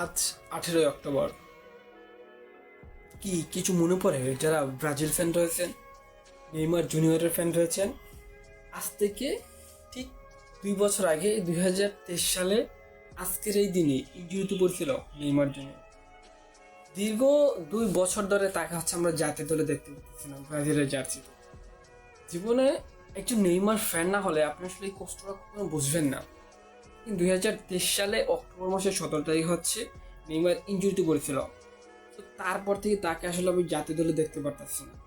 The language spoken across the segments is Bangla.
আজ আঠেরোই অক্টোবর। কি, কিছু মনে পড়ে? যারা ব্রাজিল ফ্যান রয়েছেন, নেইমার জুনিয়রের ফ্যান রয়েছেন, আজ থেকে ঠিক দুই বছর আগে, দুই হাজার তেইশ সালে আজকের এই দিনে ইঞ্জুরিতে পড়ছিল নেইমার জুনিয়র। দীর্ঘ দুই বছর ধরে তাকে হচ্ছে আমরা জাতীয় দলে দেখতে পাচ্ছিলাম ব্রাজিলের জার্সিতে জীবনে একজন নেইমার ফ্যান না হলে আপনি আসলে এই কষ্টটা কখনো বুঝবেন না। দুই হাজার তেইশ সালে অক্টোবর মাসের সতেরো তারিখ হচ্ছে নেইমার ইঞ্জুরিতে পড়েছিল তো তারপর থেকে তাকে আসলে আমি জাতীয় দলে দেখতে পারতেছি না।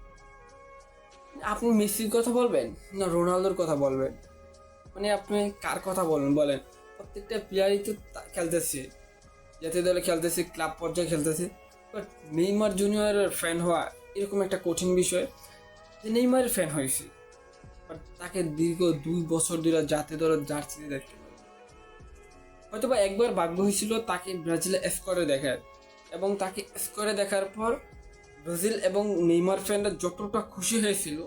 আপনি মেসির কথা বলবেন না রোনালদোর কথা বলবেন? মানে আপনি কার কথা বলবেন বলেন? প্রত্যেকটা প্লেয়ারই তো তা- খেলতেছে। জাতীয় দলে খেলতেছে ক্লাব পর্যায়ে খেলতেছে। বাট নেইমার জুনিয়রের ফ্যান হওয়া এরকম একটা কঠিন বিষয় যে নেইমারের ফ্যান হয়েছে। বাট তাকে দীর্ঘ দুই বছর ধরে জাতীয় দলের জার্সিতে দেখতে পাই হয়তো বা একবার ভাগ্য হয়েছিল তাকে ব্রাজিলে স্কোয়ারে দেখার। এবং তাকে স্কোয়ারে দেখার পর ব্রাজিল এবং নেইমার ফ্যানরা যতটা খুশি হয়েছিল,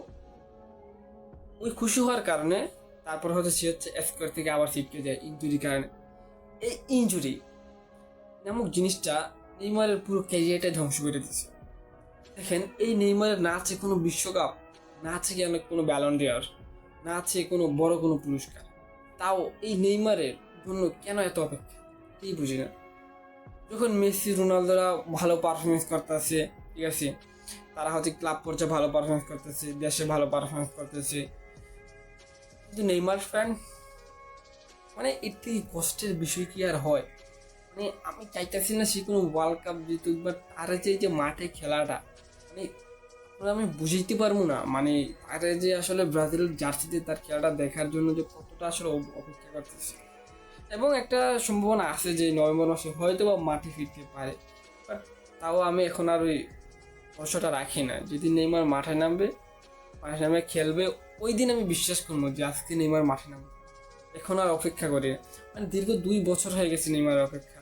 ওই খুশি হওয়ার কারণে তারপর হয়তো সে হচ্ছে স্কোয়ার থেকে আবার ছিটকে যায় ইঞ্জুরির কারণে। এই ইঞ্জুরি নামক জিনিসটা নেইমারের পুরো ক্যারিয়ারটা ধ্বংস করে দিচ্ছে দেখেন, এই নেইমারের না আছে কোনো বিশ্বকাপ, না আছে কি অনেক কোনো ব্যালন ডিয়ার না আছে কোনো বড় কোনো পুরস্কার। তাও এই নেইমারের জন্য কেন এত অপেক্ষা? এই বুঝি না। যখন মেসি, রোনালদোরা ভালো পারফরমেন্স করতেছে, ঠিক আছে? তারা হচ্ছে ক্লাব পর্যায়ে ভালো পারফরমেন্স করতেছে, দেশে ভালো পারফরমেন্স করতেছে। কিন্তু নেইমার ফ্যান মানে এর থেকে কষ্টের বিষয় কি আর হয়? মানে আমি চাইতেছি না সে কোনো ওয়ার্ল্ড কাপ জিতুক বা তার যে যে মাঠে খেলাটা মানে আমি বুঝতে পারব না। মানে তার যে আসলে ব্রাজিলের জার্সিতে তার খেলাটা দেখার জন্য যে কতটা আসলে অপেক্ষা করতেছে। এবং একটা সম্ভাবনা আছে যে নভেম্বর মাসে হয়তো বা মাঠে ফিরতে পারে। বাট তাও আমি এখন আর ওই ভরসাটা রাখি না। যদি নেইমার মাঠে নামবে, মাঠে নামে খেলবে, ওই দিন আমি বিশ্বাস করব যে আজকে নেইমার মাঠে নামবে। এখন আর অপেক্ষা করে মানে দীর্ঘ দুই বছর হয়ে গেছে নেইমার অপেক্ষা।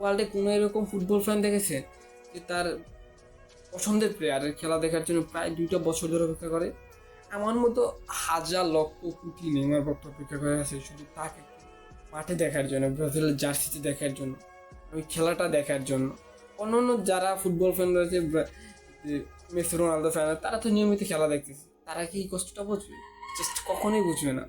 ওয়ার্ল্ডে কোনো এরকম ফুটবল ফ্যান দেখেছেন যে তার পছন্দের প্লেয়ারের খেলা দেখার জন্য প্রায় দুইটা বছর ধরে অপেক্ষা করে। আমার মতো হাজার লক্ষ কোটি নেইমার ভক্ত অপেক্ষা করে আছে, শুধু তাকে। মাঠে দেখার জন্য, ব্রাজিলের জার্সিতে দেখার জন্য, আমি খেলাটা দেখার জন্য। অন্য অন্য যারা ফুটবল ফ্যান রয়েছে মেসি, রোনালদো ফ্যান তারা তো নিয়মিত খেলা দেখতেছে। তারা কি এই কষ্টটা বুঝবে? জাস্ট কখনোই বুঝবে না।